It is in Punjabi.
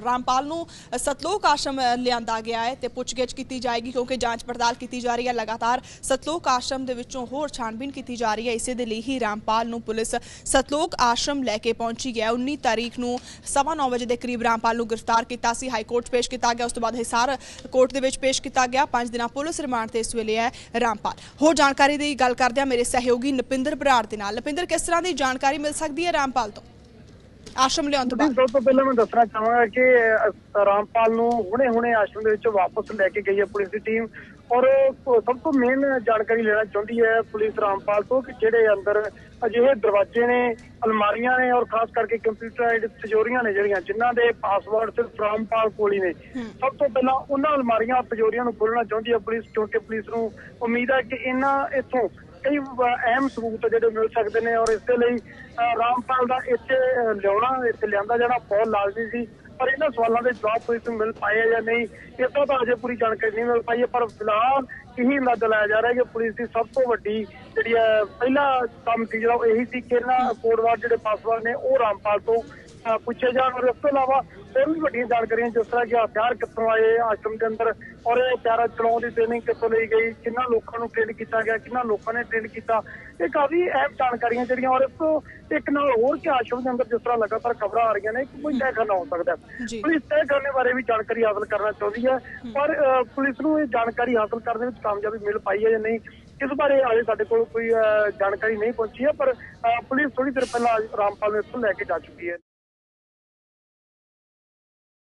ਰਾਮਪਾਲ ਨੂੰ ਸਤਲੋਕ ਆਸ਼ਰਮ ਲਿਆਂਦਾ ਗਿਆ ਹੈ ਤੇ ਪੁੱਛਗਿੱਛ ਕੀਤੀ ਜਾਏਗੀ ਕਿਉਂਕਿ ਜਾਂਚ ਪੜਤਾਲ ਕੀਤੀ ਜਾ ਰਹੀ ਹੈ। ਲਗਾਤਾਰ ਸਤਲੋਕ ਆਸ਼ਰਮ ਦੇ ਵਿੱਚੋਂ ਹੋਰ ਛਾਣਬੀਨ ਕੀਤੀ ਜਾ ਰਹੀ ਹੈ। ਇਸੇ ਦੇ ਲਈ ਹੀ ਰਾਮਪਾਲ ਨੂੰ ਪੁਲਿਸ ਸਤਲੋਕ ਆਸ਼ਰਮ ਲੈ ਕੇ ਪਹੁੰਚੀ ਹੈ। 19 ਤਾਰੀਖ ਨੂੰ 9:30 ਵਜੇ ਦੇ ਕਰੀਬ ਰਾਮਪਾਲ ਨੂੰ ਗ੍ਰਿਫਤਾਰ ਕੀਤਾ ਸੀ। ਹਾਈ ਕੋਰਟ ਪੇਸ਼ ਕੀਤਾ ਗਿਆ। ਉਸ ਤੋਂ ਬਾਅਦ ਹਿਸਾਰ ਕੋਰਟ ਦੇ ਵਿੱਚ ਪੇਸ਼ ਕੀਤਾ ਗਿਆ। 5 ਦਿਨਾਂ ਪੁਲਿਸ ਰਿਮਾਂਡ ਤੇ ਇਸ ਵੇਲੇ ਹੈ ਰਾਮਪਾਲ। ਹੋਰ ਜਾਣਕਾਰੀ ਦੀ ਗੱਲ ਕਰਦੇ ਹਾਂ ਮੇਰੇ ਸਹਿਯੋਗੀ ਨਪਿੰਦਰ ਬਰਾੜ ਦੇ ਨਾਲ। ਨਪਿੰਦਰ, ਕਿਸ ਤਰ੍ਹਾਂ ਦੀ ਜਾਣਕਾਰੀ ਮਿਲ ਸਕਦੀ ਹੈ ਰਾਮਪਾਲ ਤੋਂ? ਆਸ਼ਰਮ ਲਿਆਉਣ ਤੋਂ ਬਾਅਦ। ਸਭ ਤੋਂ ਪਹਿਲਾਂ ਮੈਂ ਦੱਸਣਾ ਚਾਹਾਂਗਾ ਕਿ ਰਾਮਪਾਲ ਨੂੰ ਹੁਣੇ-ਹੁਣੇ ਆਸ਼ਰਮ ਦੇ ਵਿੱਚ ਵਾਪਸ ਲੈ ਕੇ ਗਈ ਹੈ ਪੁਲਿਸ ਦੀ ਟੀਮ। ਔਰ ਸਭ ਤੋਂ ਮੇਨ ਜਾਣਕਾਰੀ ਲੈਣਾ ਚਾਹੁੰਦੀ ਹੈ ਪੁਲਿਸ ਰਾਮਪਾਲ ਤੋਂ ਕਿ ਜਿਹੜੇ ਅੰਦਰ ਅਜਿਹੇ ਦਰਵਾਜ਼ੇ ਨੇ ਅਲਮਾਰੀਆਂ ਨੇ ਔਰ ਖਾਸ ਕਰਕੇ ਕੰਪਿਊਟਰਾਈਜ਼ਡ ਤਿਜੋਰੀਆਂ ਨੇ ਜਿਹੜੀਆਂ ਜਿਨ੍ਹਾਂ ਦੇ ਪਾਸਵਰਡ ਸਿਰਫ ਰਾਮਪਾਲ ਕੋਲ ਹੀ ਨੇ। ਸਭ ਤੋਂ ਪਹਿਲਾਂ ਉਹਨਾਂ ਅਲਮਾਰੀਆਂ ਤਿਜੋਰੀਆਂ ਨੂੰ ਖੋਲਣਾ ਚਾਹੁੰਦੀ ਹੈ ਪੁਲਿਸ ਕਿਉਂਕਿ ਪੁਲਿਸ ਨੂੰ ਉਮੀਦ ਹੈ ਕਿ ਇਹਨਾਂ ਇੱਥੋਂ ਕਈ ਅਹਿਮ ਸਬੂਤ ਜਿਹੜੇ ਮਿਲ ਸਕਦੇ ਨੇ ਔਰ ਇਸ ਦੇ ਲਈ ਰਾਮਪਾਲ ਦਾ ਇੱਥੇ ਲਿਆਉਣਾ, ਇੱਥੇ ਲਿਆਂਦਾ ਜਿਹੜਾ ਬਹੁਤ ਲਾਜ਼ਮੀ ਸੀ, ਪਰ ਇਹਨਾਂ ਸਵਾਲਾਂ ਦੇ ਜਵਾਬ ਪੁਲਿਸ ਨੂੰ ਮਿਲ ਪਾਏ ਆ ਜਾਂ ਨਹੀਂ ਇਸ ਤੋਂ ਤਾਂ ਅਜੇ ਪੂਰੀ ਜਾਣਕਾਰੀ ਨਹੀਂ ਮਿਲ ਪਾਈ ਹੈ, ਪਰ ਫਿਲਹਾਲ ਇਹੀ ਅੰਦਾਜ਼ਾ ਲਾਇਆ ਜਾ ਰਿਹਾ ਕਿ ਪੁਲਿਸ ਦੀ ਸਭ ਤੋਂ ਵੱਡੀ ਜਿਹੜੀ ਹੈ, ਪਹਿਲਾ ਕੰਮ ਸੀ ਜਿਹੜਾ ਉਹ ਇਹੀ ਸੀ ਕਿ ਇਹਨਾਂ ਕੋਡਵਾਰ ਜਿਹੜੇ ਪਾਸਵਰਡ ਨੇ ਉਹ ਰਾਮਪਾਲ ਤੋਂ ਪੁੱਛੇ ਜਾਣ ਔਰ ਇਸ ਤੋਂ ਇਲਾਵਾ ਹੋਰ ਵੀ ਵੱਡੀਆਂ ਜਾਣਕਾਰੀਆਂ ਜਿਸ ਤਰ੍ਹਾਂ ਕਿ ਹਥਿਆਰ ਕਿੱਥੋਂ ਆਏ ਆਸ਼ਰਮ ਦੇ ਅੰਦਰ ਔਰ ਇਹ ਹਥਿਆਰ ਚਲਾਉਣ ਦੀ ਟ੍ਰੇਨਿੰਗ ਕਿੱਥੋਂ ਲਈ ਗਈ ਕਿੰਨਾ ਲੋਕਾਂ ਨੂੰ ਟ੍ਰੇਨ ਕੀਤਾ ਗਿਆ ਕਿੰਨਾ ਲੋਕਾਂ ਨੇ ਟ੍ਰੇਨ ਕੀਤਾ ਇਹ ਕਾਫੀ ਅਹਿਮ ਜਾਣਕਾਰੀਆਂ ਜਿਹੜੀਆਂ ਔਰ ਇਸ ਤੋਂ ਇੱਕ ਨਾਲ ਹੋਰ ਕਿ ਆਸ਼ਰਮ ਦੇ ਅੰਦਰ ਜਿਸ ਤਰ੍ਹਾਂ ਲਗਾਤਾਰ ਖਬਰਾਂ ਆ ਰਹੀਆਂ ਨੇ ਕਿ ਕੋਈ ਤਹਿਖਾਨਾ ਹੋ ਸਕਦਾ। ਪੁਲਿਸ ਤਹਿ ਕਰਨੇ ਬਾਰੇ ਵੀ ਜਾਣਕਾਰੀ ਹਾਸਲ ਕਰਨਾ ਚਾਹੁੰਦੀ ਹੈ ਪਰ ਪੁਲਿਸ ਨੂੰ ਇਹ ਜਾਣਕਾਰੀ ਹਾਸਲ ਕਰਨ ਦੇ ਵਿੱਚ ਕਾਮਯਾਬੀ ਮਿਲ ਪਾਈ ਹੈ ਜਾਂ ਨਹੀਂ ਇਸ ਬਾਰੇ ਅਜੇ ਸਾਡੇ ਕੋਲ ਕੋਈ ਜਾਣਕਾਰੀ ਨਹੀਂ ਪਹੁੰਚੀ ਹੈ ਪਰ ਪੁਲਿਸ ਥੋੜੀ ਦੇਰ ਪਹਿਲਾਂ ਰਾਮਪਾਲ ਨੂੰ ਇੱਥੋਂ ਲੈ ਕੇ ਜਾ ਚੁੱਕੀ ਹੈ।